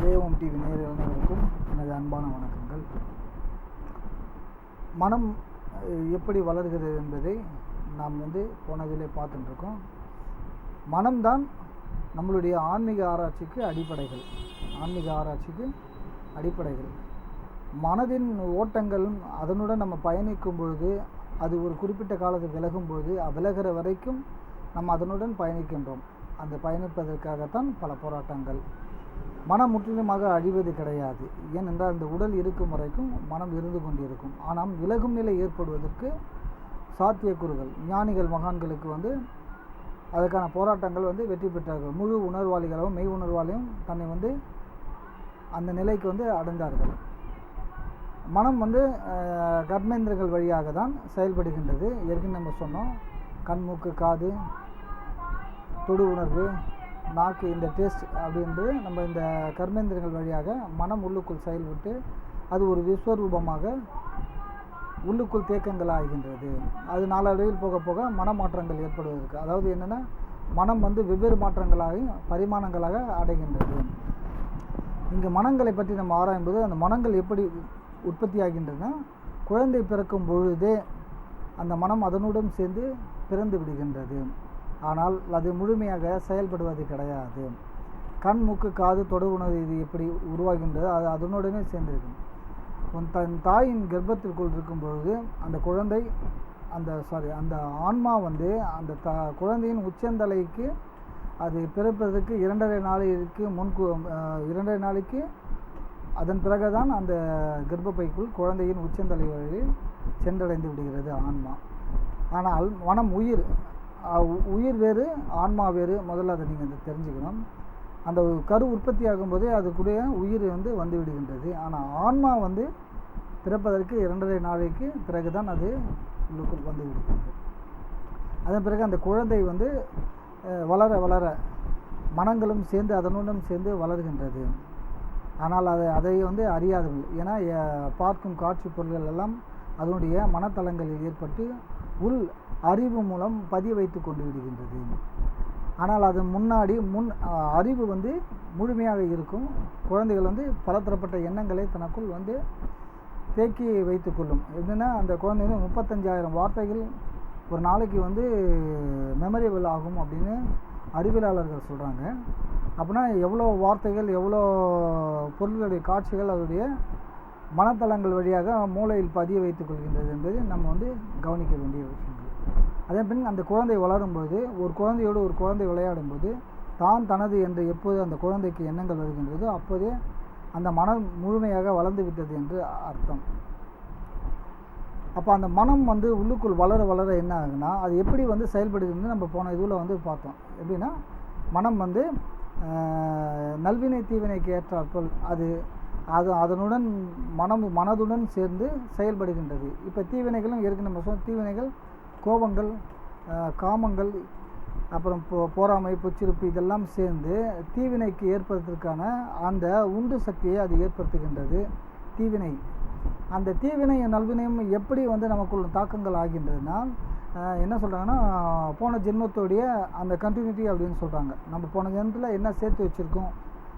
ஜேஓம் TV நேயர்கள் அனைவருக்கும் எனது அன்பான வணக்கங்கள். மனம் எப்படி வளர்கிறது என்பதை நாம் வந்து போனதிலே பார்த்துட்டுருக்கோம். மனம்தான் நம்மளுடைய ஆன்மீக ஆராய்ச்சிக்கு அடிப்படைகள். ஆன்மீக ஆராய்ச்சிக்கு அடிப்படைகள். மனதின் ஓட்டங்களும் அதனுடன் நம்ம பயணிக்கும் பொழுது அது ஒரு குறிப்பிட்ட காலத்தில் விலகும் பொழுது விலகிற வரைக்கும் நம்ம அதனுடன் பயணிக்கின்றோம். அந்த பயணிப்பதற்காகத்தான் பல போராட்டங்கள். மனம் முற்றிலுமாக அழிவது கிடையாது. ஏனென்றால் இந்த உடல் இருக்கும் வரைக்கும் மனம் இருந்து கொண்டிருக்கும். ஆனால் விலகும் நிலை ஏற்படுவதற்கு சாத்தியக்கூறுகள். ஞானிகள் மகான்களுக்கு வந்து அதற்கான போராட்டங்கள் வந்து வெற்றி பெற்றார்கள். முழு உணர்வாளிகளாகவும் மெய் உணர்வாளியும் தன்னை வந்து அந்த நிலைக்கு வந்து அடைந்தார்கள். மனம் வந்து கர்மேந்திரங்கள் வழியாக தான் செயல்படுகின்றது. ஏற்கனவே நம்ம சொன்னோம். கண் மூக்கு காது தொடு உணர்வு நாக்கு இந்த டேஸ்ட் அப்படின்றது நம்ம இந்த கர்மேந்திரங்கள் வழியாக மனம் உள்ளுக்குள் செயல்பட்டு அது ஒரு விஸ்வரூபமாக உள்ளுக்குள் தேக்கங்கள் ஆகின்றது அது நாளடைவில் போக போக மனமாற்றங்கள் ஏற்படுவதற்கு. அதாவது என்னென்னா மனம் வந்து வெவ்வேறு மாற்றங்களாக பரிமாணங்களாக அடைகின்றது. இங்கே மனங்களை பற்றி நம்ம ஆராயும்போது அந்த மனங்கள் எப்படி உற்பத்தி ஆகின்றன குழந்தை பிறக்கும் பொழுதே அந்த மனம் அதனுடன் சேர்ந்து பிறந்து விடுகின்றது. ஆனால் அது முழுமையாக செயல்படுவது கிடையாது. கண் மூக்கு காது தொடு உணவு இது எப்படி உருவாகின்றது? அது அதனுடனே சேர்ந்திருக்கும். உன் தன் தாயின் கர்ப்பத்திற்குள் இருக்கும் பொழுது அந்த குழந்தை அந்த சாரி அந்த ஆன்மா வந்து அந்த த குழந்தையின் உச்சந்தலைக்கு அது பிறப்பதற்கு இரண்டரை நாளைக்கு முன்கு இரண்டரை நாளைக்கு அதன் பிறகுதான் அந்த கர்ப்பப்பைக்குள் குழந்தையின் உச்சந்தலை வழியில் சென்றடைந்து விடுகிறது ஆன்மா. ஆனால் மனம் உயிர் உயிர் வேறு ஆன்மா வேறு முதல்ல அதை நீங்கள் தெரிஞ்சுக்கணும். அந்த கரு உற்பத்தி ஆகும்போதே அதுக்குடைய உயிர் வந்து வந்து விடுகின்றது. ஆனால் ஆன்மா வந்து பிறப்பதற்கு இரண்டரை நாளைக்கு பிறகுதான் அது உள்ளுக்குள் வந்து விடுகிறது. அதன் பிறகு அந்த குழந்தை வந்து வளர வளர மனங்களும் சேர்ந்து அதனுடன் சேர்ந்து வளர்கின்றது. ஆனால் அதை அதை வந்து அறியாதவர்கள். ஏன்னா பார்க்கும் காட்சி பொருள்கள் எல்லாம் அதனுடைய மனத்தளங்களில் ஏற்பட்டு உள் அறிவு மூலம் பதிய வைத்து கொண்டு விடுகின்றது. ஆனால் அது முன்னாடி முன் அறிவு வந்து முழுமையாக இருக்கும். குழந்தைகள் வந்து பலதரப்பட்ட எண்ணங்களை தனக்குள் வந்து தேக்கி வைத்துக்கொள்ளும் எப்படின்னா அந்த குழந்தைகள் முப்பத்தஞ்சாயிரம் வார்த்தைகள் ஒரு நாளைக்கு வந்து மெமரியபிள் ஆகும் அப்படின்னு அறிவியலாளர்கள் சொல்கிறாங்க அப்படின்னா எவ்வளோ வார்த்தைகள் எவ்வளோ பொருள்களுடைய காட்சிகள் அதனுடைய மனத்தளங்கள் வழியாக மூளையில் பதிய வைத்துக் கொள்கின்றது என்பது நம்ம வந்து கவனிக்க வேண்டிய விஷயங்கள். அதே பின் அந்த குழந்தை வளரும்போது ஒரு குழந்தையோடு ஒரு குழந்தை விளையாடும்போது தான் தனது என்று எப்போது அந்த குழந்தைக்கு எண்ணங்கள் வருகின்றதோ அப்போதே அந்த மனம் முழுமையாக வளர்ந்து விட்டது என்று அர்த்தம். அப்போ அந்த மனம் வந்து உள்ளுக்குள் வளர வளர என்ன ஆகுனா அது எப்படி வந்து செயல்படுதுன்னு நம்ம போன இதில் வந்து பார்த்தோம். எப்படின்னா மனம் வந்து நல்வினை தீவினைக்கு ஏற்றாற்போல் அது அது அதனுடன் மனம் மனதுடன் சேர்ந்து செயல்படுகின்றது. இப்போ தீவினைகளும் ஏற்கனவே நம்ம சொன்ன தீவினைகள் கோபங்கள் காமங்கள் அப்புறம் போ போராமை பொச்சிருப்பு இதெல்லாம் சேர்ந்து தீவினைக்கு ஏற்படுவதற்கான அந்த உண்டு சக்தியை அது ஏற்படுத்துகின்றது. தீவினை. அந்த தீவினையும் நல்வினையும் எப்படி வந்து நமக்குள்ள தாக்கங்கள் ஆகின்றதுன்னா என்ன சொல்கிறாங்கன்னா போன ஜென்மத்தோடைய அந்த கண்டினியூட்டி அப்படின்னு சொல்கிறாங்க நம்ம போன ஜென்மத்தில் என்ன சேர்த்து வச்சுருக்கோம்?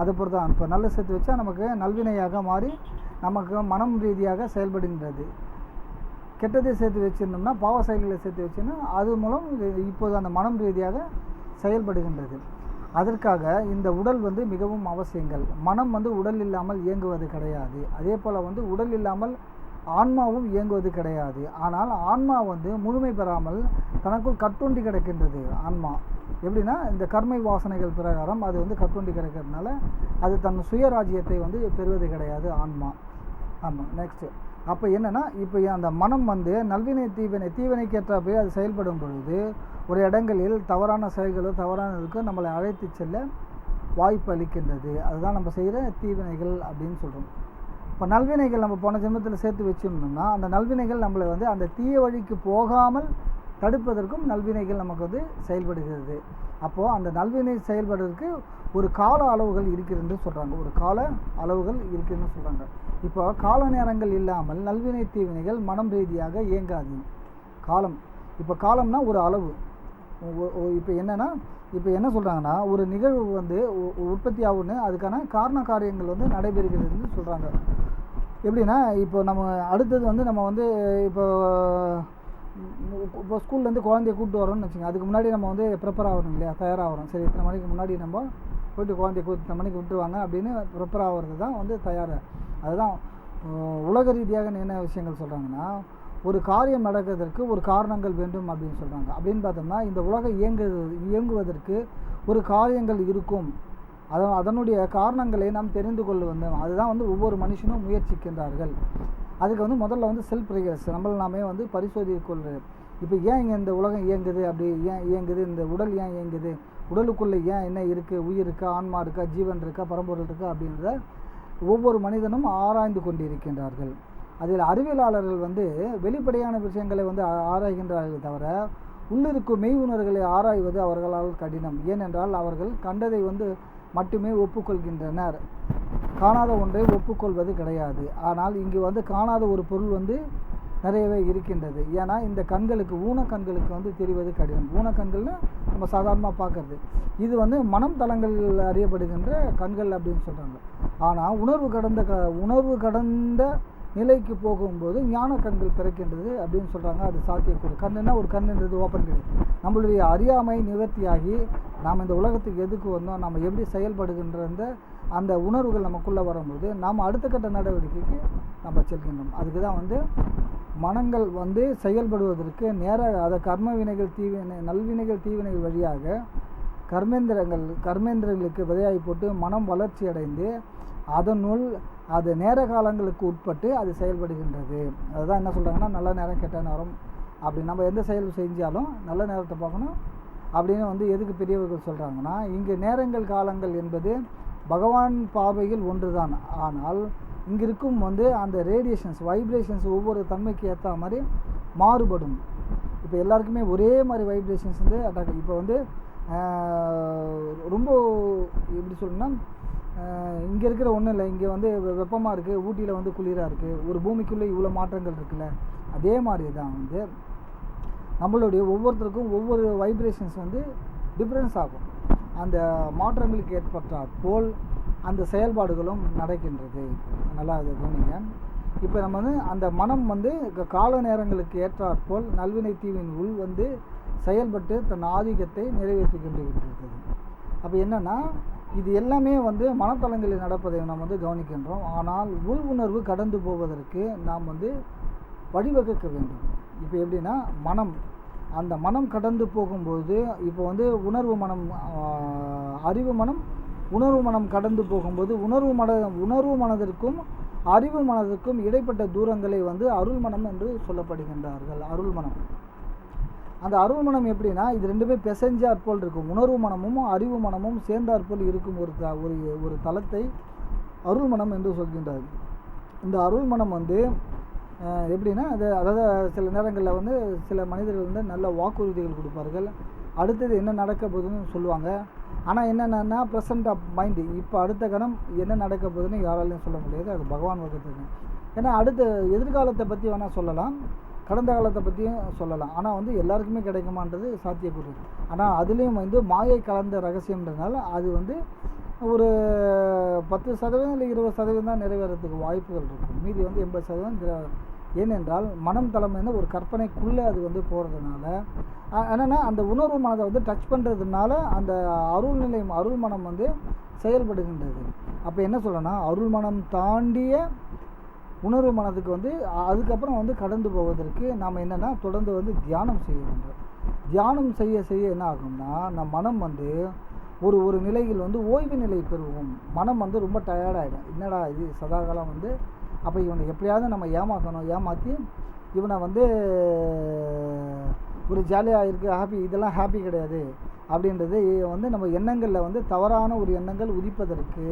அது பொறுத்து தான் இப்போ நல்ல சேர்த்து வச்சா நமக்கு நல்வினையாக மாறி நமக்கு மனம் ரீதியாக செயல்படுகின்றது. கெட்டதை சேர்த்து வச்சிருந்தோம்னா பாவ செயல்களை சேர்த்து வச்சுன்னா அது மூலம் இப்போது அந்த மனம் ரீதியாக செயல்படுகின்றது. அதற்காக இந்த உடல் வந்து மிகவும் அவசியங்கள். மனம் வந்து உடல் இல்லாமல் இயங்குவது கிடையாது. அதே போல் வந்து உடல் இல்லாமல் ஆன்மாவும் இயங்குவது கிடையாது. ஆனால் ஆன்மா வந்து முழுமை பெறாமல் தனக்குள் கட்டுண்டி கிடக்கின்றது ஆன்மா. எப்படின்னா இந்த கர்மை வாசனைகள் பிரகாரம் அது வந்து கட்டுண்டி கிடக்கிறதுனால அது தன் சுயராஜ்யத்தை வந்து பெறுவது கிடையாது ஆன்மா. ஆமாம் நெக்ஸ்ட்டு அப்போ என்னென்னா இப்போ அந்த மனம் வந்து நல்வினை தீவினை தீவினைக்கேற்றாப்பே அது செயல்படும் பொழுது ஒரு இடங்களில் தவறான செயல்களோ தவறானதுக்கு நம்மளை அழைத்து செல்ல வாய்ப்பு அளிக்கின்றது. அதுதான் நம்ம செய்கிற தீவினைகள் அப்படின்னு சொல்கிறோம் இப்போ நல்வினைகள் நம்ம போன ஜென்மத்தில் சேர்த்து வச்சுருந்தோம்னா அந்த நல்வினைகள் நம்மளை வந்து அந்த தீய வழிக்கு போகாமல் தடுப்பதற்கும் நல்வினைகள் நமக்கு வந்து செயல்படுகிறது. அப்போது அந்த நல்வினை செயல்படுறதுக்கு ஒரு கால அளவுகள் இருக்குதுன்னு சொல்கிறாங்க ஒரு கால அளவுகள் இருக்குதுன்னு சொல்கிறாங்க இப்போ கால நேரங்கள் இல்லாமல் நல்வினை தீவினைகள் மனம் ரீதியாக இயங்காது. காலம். இப்போ காலம்னா ஒரு அளவு. இப்போ என்னென்னா இப்போ என்ன சொல்கிறாங்கன்னா ஒரு நிகழ்வு வந்து உற்பத்தி ஆகுன்னு அதுக்கான காரண காரியங்கள் வந்து நடைபெறுகிறதுன்னு சொல்கிறாங்க எப்படின்னா இப்போ நம்ம அடுத்தது வந்து நம்ம வந்து இப்போ இப்போ ஸ்கூல்லேருந்து குழந்தைய கூப்பிட்டு வரோம்னு வச்சுங்க அதுக்கு முன்னாடி நம்ம வந்து ப்ரிப்பேர் ஆகணும் இல்லையா? தயாராகிறோம் சரி இத்தனை மணிக்கு முன்னாடி நம்ம போயிட்டு குழந்தைய இத்தனை மணிக்கு விட்டுருவாங்க அப்படின்னு ப்ரிப்பேர் ஆகிறது தான் வந்து தயார். அதுதான் உலக ரீதியாக என்ன விஷயங்கள் சொல்கிறாங்கன்னா ஒரு காரியம் நடக்கிறதற்கு ஒரு காரணங்கள் வேண்டும் அப்படின்னு சொல்கிறாங்க அப்படின்னு பார்த்தோம்னா இந்த உலகம் இயங்குது இயங்குவதற்கு ஒரு காரியங்கள் இருக்கும். அதன் அதனுடைய காரணங்களை நாம் தெரிந்து கொள்ள வேண்டும் அதுதான் வந்து ஒவ்வொரு மனுஷனும் முயற்சிக்கின்றார்கள். அதுக்கு வந்து முதல்ல வந்து செல்ஃப் ரிகர்ஸ் நம்மளை நாமே வந்து பரிசோதித்துக் இப்போ ஏன் இங்கே இந்த உலகம் இயங்குது? அப்படி ஏன் இயங்குது? இந்த உடல் ஏன் இயங்குது? உடலுக்குள்ளே ஏன் என்ன இருக்குது உயிர் இருக்கா? ஆன்மா இருக்கா? ஜீவன் இருக்கா? பரம்பொருள் இருக்கா? அப்படின்றத ஒவ்வொரு மனிதனும் ஆராய்ந்து கொண்டிருக்கின்றார்கள். அதில் அறிவியலாளர்கள் வந்து வெளிப்படையான விஷயங்களை வந்து ஆராய்கின்றார்கள் தவிர உள்ளிருக்கும் மெய் உணர்வுகளை ஆராய்வது அவர்களால் கடினம். ஏனென்றால் அவர்கள் கண்டதை வந்து மட்டுமே ஒப்புக்கொள்கின்றனர். காணாத ஒன்றை ஒப்புக்கொள்வது கிடையாது. ஆனால் இங்கு வந்து காணாத ஒரு பொருள் வந்து நிறையவே இருக்கின்றது. ஏன்னா இந்த கண்களுக்கு ஊன கண்களுக்கு வந்து தெரிவது கடினம். ஊன கண்கள்னு நம்ம சாதாரணமாக பார்க்கறது. இது வந்து மனம் தளங்களில் அறியப்படுகின்ற கண்கள் அப்படின்னு சொல்கிறாங்க ஆனால் உணர்வு கடந்த க உணர்வு கடந்த நிலைக்கு போகும்போது ஞான கண்கள் பிறக்கின்றது அப்படின்னு சொல்கிறாங்க அது சாத்தியக்கூறு. கண்ணுன்னா ஒரு கண்ணுன்றது ஓப்பன் கிடையாது. நம்மளுடைய அறியாமை நிவர்த்தியாகி நாம் இந்த உலகத்துக்கு எதுக்கு வந்தோம் நம்ம எப்படி செயல்படுகின்ற அந்த உணர்வுகள் நமக்குள்ளே வரும்போது நாம் அடுத்த கட்ட நடவடிக்கைக்கு நம்ம செல்கின்றோம். அதுக்கு தான் வந்து மனங்கள் வந்து செயல்படுவதற்கு நேராக அதை கர்ம வினைகள் தீவினை நல்வினைகள் தீவினைகள் வழியாக கர்மேந்திரங்கள் கர்மேந்திரங்களுக்கு விதையாகி போட்டு மனம் வளர்ச்சி அடைந்து அதனுள் அது நேர காலங்களுக்கு உட்பட்டு அது செயல்படுகின்றது. அதுதான் என்ன சொல்கிறாங்கன்னா நல்ல நேரம் கெட்ட நேரம் அப்படி நம்ம எந்த செயல் செஞ்சாலும் நல்ல நேரத்தை பார்க்கணும் அப்படின்னு வந்து எதுக்கு பெரியவர்கள் சொல்கிறாங்கன்னா இங்கே நேரங்கள் காலங்கள் என்பது பகவான் பார்வையில் ஒன்றுதான். ஆனால் இங்கே இருக்கும் வந்து அந்த ரேடியேஷன்ஸ் வைப்ரேஷன்ஸ் ஒவ்வொரு தன்மைக்கு ஏற்ற மாதிரி மாறுபடும். இப்போ எல்லாருக்குமே ஒரே மாதிரி வைப்ரேஷன்ஸ் வந்து அட்டாக் இப்போ வந்து ரொம்ப எப்படி சொல்லணும்னா இங்கே இருக்கிற ஒன்றும் இல்லை. இங்கே வந்து வெப்பமாக இருக்குது ஊட்டியில் வந்து குளிராக இருக்குது ஒரு பூமிக்குள்ளே இவ்வளோ மாற்றங்கள் இருக்குல்ல? அதே மாதிரி தான் வந்து நம்மளுடைய ஒவ்வொருத்தருக்கும் ஒவ்வொரு வைப்ரேஷன்ஸ் வந்து டிஃப்ரென்ஸ் ஆகும். அந்த மாற்றங்களுக்கு ஏற்பட்டாற் போல் அந்த செயல்பாடுகளும் நடக்கின்றது. நல்லா அது கவனிங்க. இப்போ நம்ம வந்து அந்த மனம் வந்து க- கால நேரங்களுக்கு ஏற்றாற்போல் நல்வினை தீவின் உள் வந்து செயல்பட்டு தன் ஆதிக்கத்தை நிறைவேற்றி கொண்டிருக்கிறது அப்போ என்னன்னா இது எல்லாமே வந்து மனத்தளங்களில் நடப்பதை நாம் வந்து கவனிக்கின்றோம். ஆனால் உள் உணர்வு கடந்து போவதற்கு நாம் வந்து வழிவகுக்க வேண்டும். இப்போ எப்படின்னா மனம். அந்த மனம் கடந்து போகும்போது இப்போ வந்து உணர்வு மனம் அறிவு மனம் உணர்வு மனம் கடந்து போகும்போது உணர்வு மன உணர்வு மனதிற்கும் அறிவு மனதிற்கும் இடைப்பட்ட தூரங்களை வந்து அருள் மனம் என்று சொல்லப்படுகின்றார்கள். அருள் மனம். அந்த அருள் மனம் எப்படின்னா இது ரெண்டுமே பெசஞ்சாற் போல் இருக்கும். உணர்வு மனமும் அறிவு மனமும் சேர்ந்தாற்போல் இருக்கும் ஒரு த ஒரு ஒரு தளத்தை அருள் மனம் என்று சொல்கின்றார் இந்த அருள் மனம் வந்து எப்படின்னா அது அதாவது சில நேரங்களில் வந்து சில மனிதர்கள் வந்து நல்ல வாக்குறுதிகள் கொடுப்பார்கள். அடுத்தது என்ன நடக்க போகுதுன்னு சொல்லுவாங்க. ஆனால் என்னென்னா ப்ரெசன்ட் ஆஃப் மைண்டு இப்போ அடுத்த கணம் என்ன நடக்க போகுதுன்னு யாராலையும் சொல்ல முடியாது. அது பகவான் வகுத்துக்கு ஏன்னா அடுத்த எதிர்காலத்தை பற்றி வேணால் சொல்லலாம். கடந்த காலத்தை பற்றியும் சொல்லலாம். ஆனால் வந்து எல்லாருக்குமே கிடைக்குமான்றது சாத்தியக்கூறு. ஆனால் அதுலேயும் வந்து மாயை கலந்த ரகசியம்ன்றதுனால அது வந்து ஒரு பத்து சதவீதம் இல்லை இருபது சதவீதம் தான் நிறைவேறதுக்கு வாய்ப்புகள் இருக்கும். மீதி வந்து எண்பது சதவீதம் ஏனென்றால் மனம் தலைமைன்னு ஒரு கற்பனைக்குள்ளே அது வந்து போகிறதுனால என்னென்னா அந்த உணர்வு மனதை வந்து டச் பண்ணுறதுனால அந்த அருள் நிலையம் அருள் மனம் வந்து செயல்படுகின்றது. அப்போ என்ன சொல்லணும்னா அருள் மனம் தாண்டிய உணர்வு மனதுக்கு வந்து அதுக்கப்புறம் வந்து கடந்து போவதற்கு நாம் என்னென்னா தொடர்ந்து வந்து தியானம் செய்ய வேண்டும். தியானம் செய்ய செய்ய என்ன ஆகும்னா நம் மனம் வந்து ஒரு ஒரு நிலையில் வந்து ஓய்வு நிலை பெறுவோம் மனம் வந்து ரொம்ப டயர்டாகிடும் என்னடா இது சதாகாலம் வந்து அப்போ இவனை எப்படியாவது நம்ம ஏமாற்றணும் ஏமாற்றி இவனை வந்து ஒரு ஜாலியாக இருக்குது ஹாப்பி இதெல்லாம் ஹாப்பி கிடையாது. அப்படின்றது வந்து நம்ம எண்ணங்களில் வந்து தவறான ஒரு எண்ணங்கள் உதிப்பதற்கு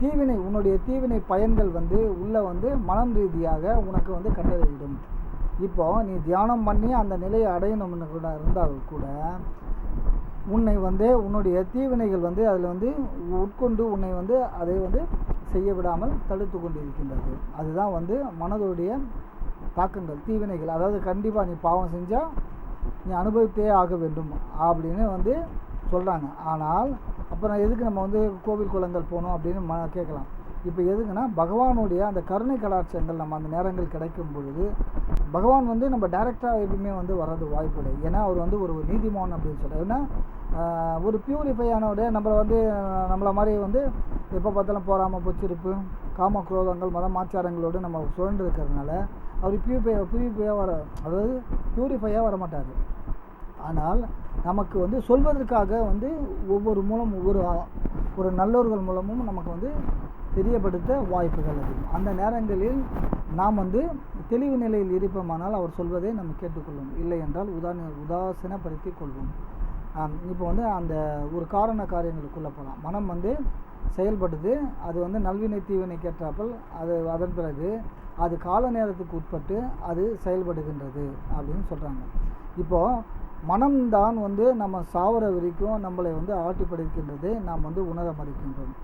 தீவினை உன்னுடைய தீவினை பயன்கள் வந்து உள்ளே வந்து மனம் ரீதியாக உனக்கு வந்து கட்டளையிடும் இப்போ நீ தியானம் பண்ணி அந்த நிலையை அடையணும்னு கூட இருந்தால் கூட உன்னை வந்து உன்னுடைய தீவினைகள் வந்து அதில் வந்து உட்கொண்டு உன்னை வந்து அதை வந்து செய்ய விடாமல் தடுத்து கொண்டிருக்கின்றது. அதுதான் வந்து மனதுடைய தாக்கங்கள் தீவினைகள். அதாவது கண்டிப்பாக நீ பாவம் செஞ்சால் நீ அனுபவித்தே ஆக வேண்டும் அப்படின்னு வந்து சொல்கிறாங்க ஆனால் அப்புறம் எதுக்கு நம்ம வந்து கோவில் குளங்கள் போகணும்? அப்படின்னு ம கேட்கலாம். இப்போ எதுக்குன்னா பகவானுடைய அந்த கருணை கடாட்சங்கள் நம்ம அந்த நேரங்கள் கிடைக்கும் பொழுது பகவான் வந்து நம்ம டைரெக்டாக எப்பயுமே வந்து வர்றது வாய்ப்பு இல்லை ஏன்னா அவர் வந்து ஒரு நீதிமான் அப்படின்னு சொல்கிறார் ஏன்னா ஒரு பியூரிஃபையானோட நம்மளை வந்து நம்மளை மாதிரி வந்து எப்போ பார்த்தாலும் போகாமல் பொச்சிருப்பு காம குரோதங்கள் மத மாச்சாரங்களோடு நம்ம சுழண்டு இருக்கிறதுனால அவர் பியூரிஃபை பியூரிஃபையாக வர அதாவது பியூரிஃபையாக வர மாட்டார் ஆனால் நமக்கு வந்து சொல்வதற்காக வந்து ஒவ்வொரு மூலம் ஒவ்வொரு ஒரு நல்லோர்கள் மூலமும் நமக்கு வந்து தெரியப்படுத்த வாய்ப்புகள் அதிகம். அந்த நேரங்களில் நாம் வந்து தெளிவு நிலையில் இருப்போமானால் அவர் சொல்வதை நம்ம கேட்டுக்கொள்வோம். இல்லை என்றால் உதாரண உதாசீனப்படுத்தி கொள்வோம். இப்போ வந்து அந்த ஒரு காரண காரியங்களுக்குள்ளே போகலாம். மனம் வந்து செயல்படுது அது வந்து நல்வினை தீவினை கேட்டாப்பல் அது அதன் பிறகு அது கால நேரத்துக்கு உட்பட்டு அது செயல்படுகின்றது அப்படின்னு சொல்கிறாங்க இப்போது மனம்தான் வந்து நம்ம சாவர வரைக்கும் நம்மளை வந்து ஆட்டி படைக்கின்றது நாம் வந்து உணர மறுக்கின்றோம்.